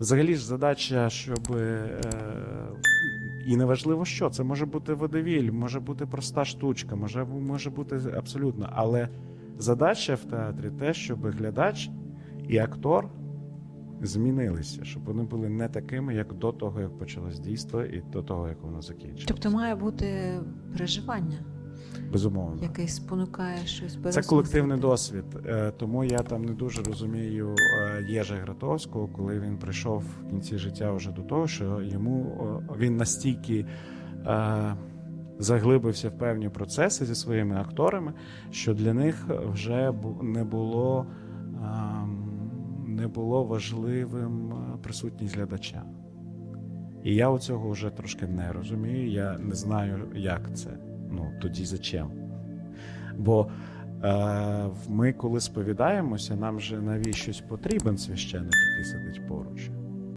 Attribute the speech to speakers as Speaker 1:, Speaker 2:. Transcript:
Speaker 1: Взагалі ж задача, щоб е, і неважливо що, це може бути водевіль, може бути проста штучка, може, може бути абсолютно. Але задача в театрі те, щоб глядач і актор змінилися, щоб вони були не такими, як до того, як почалось дійство, і до того, як воно закінчилось.
Speaker 2: Тобто має бути переживання,
Speaker 1: Безумовно.
Speaker 2: яке спонукає щось
Speaker 1: Це колективний досвід, е, тому я там не дуже розумію е, Єжа Гратовського, коли він прийшов в кінці життя вже до того, що йому він настільки е, заглибився в певні процеси зі своїми акторами, що для них вже не було, ем, не було важливим присутність глядача. І я оцього вже трошки не розумію. Я не знаю, як це. Ну тоді зачем? Бо е, ми, коли сповідаємося, нам же навіщось потрібен священник, який сидить поруч.